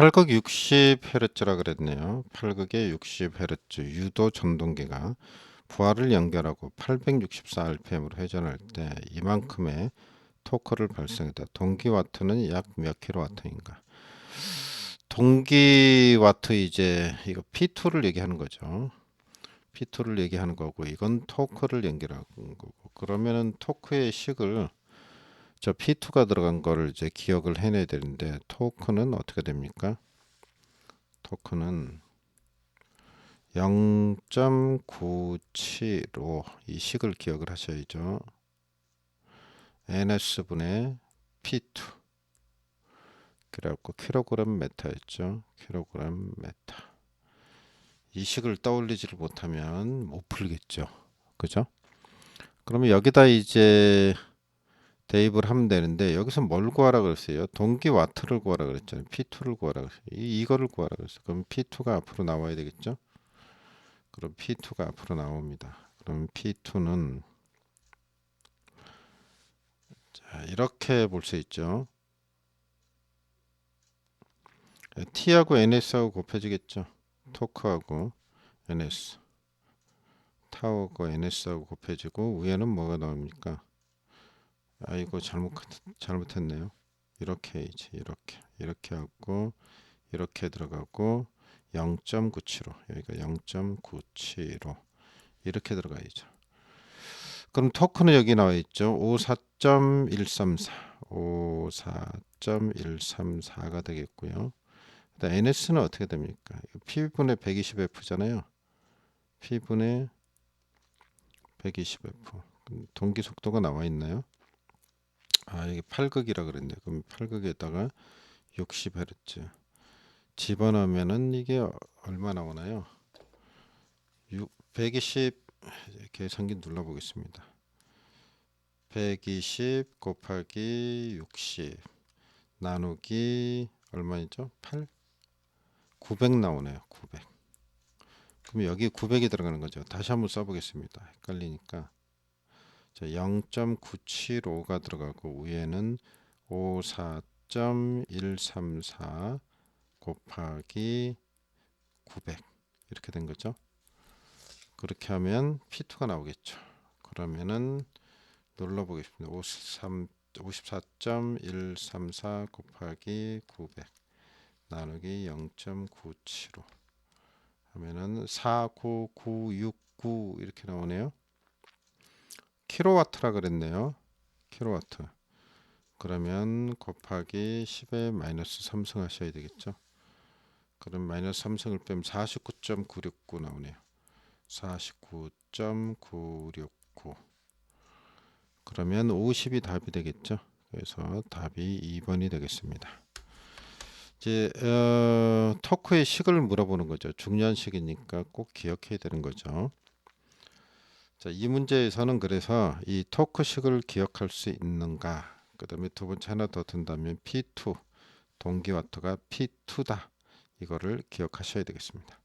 8극 60Hz라 그랬네요. 8극에 60Hz 유도 전동기가 부하를 연결하고 864rpm으로 회전할 때 이만큼의 토크를 발생했다. 동기와트는 약 몇 킬로와트인가? 동기와트 이제 이거 P2를 얘기하는 거죠. P2를 얘기하는 거고 이건 토크를 연결하는 거고 그러면은 토크의 식을 저 P2가 들어간 거를 이제 기억을 해내야 되는데 토크는 어떻게 됩니까? 토크는 0.975 이 식을 기억을 하셔야죠. NS분의 P2 그래갖고 킬로그램 메타였죠. 킬로그램 메타 이 식을 떠올리지를 못하면 못 풀겠죠. 그죠? 그러면 여기다 이제 대입을 하면 되는데 여기서 뭘 구하라 그랬어요? 동기 와트를 구하라 그랬잖아요. P2를 구하라 그랬어요. 이, 이거를 구하라 그랬어요. 그럼 P2가 앞으로 나와야 되겠죠? 그럼 P2가 앞으로 나옵니다. 그럼 P2는 자, 이렇게 볼 수 있죠. T하고 NS하고 곱해지겠죠. 토크하고 NS 타워하고 NS하고 곱해지고 위에는 뭐가 나옵니까? 아 이거 잘못 잘못했네요. 이렇게 이제 이렇게 이렇게 하고 이렇게 들어가고 0.975 여기가 0.975 이렇게 들어가야죠. 그럼 토크는 여기 나와 있죠. 54.134 54.134가 되겠고요. 그다음 NS는 어떻게 됩니까? P분의 120F잖아요. P분의 120F 동기 속도가 나와 있나요? 아 이게 8극이라 그랬네요. 그럼 8극에다가 60Hz 집어넣으면은 이게 얼마 나오나요? 120 계산기 눌러보겠습니다. 120 곱하기 60 나누기 얼마이죠? 8 900 나오네요. 900 그럼 여기 900이 들어가는 거죠. 다시 한번 써보겠습니다. 헷갈리니까 자, 0.975가 들어가고 위에는 54.134 곱하기 900 이렇게 된 거죠. 그렇게 하면 P2가 나오겠죠. 그러면은 눌러 보겠습니다. 53 54.134 곱하기 900 나누기 0.975 하면은 49969 이렇게 나오네요. 킬로와트라 그랬네요. 킬로와트. 그러면 곱하기 10에 마이너스 3승 하셔야 되겠죠. 그럼 마이너스 3승을 빼면 49.969 나오네요. 49.969 그러면 50이 답이 되겠죠. 그래서 답이 2번이 되겠습니다. 이제 어, 토크의 식을 물어보는 거죠. 중요한 식이니까 꼭 기억해야 되는 거죠. 자, 이 문제에서는 그래서 이 토크식을 기억할 수 있는가? 그다음에 두 번째 하나 더 든다면 P2 동기와트가 P2다. 이거를 기억하셔야 되겠습니다.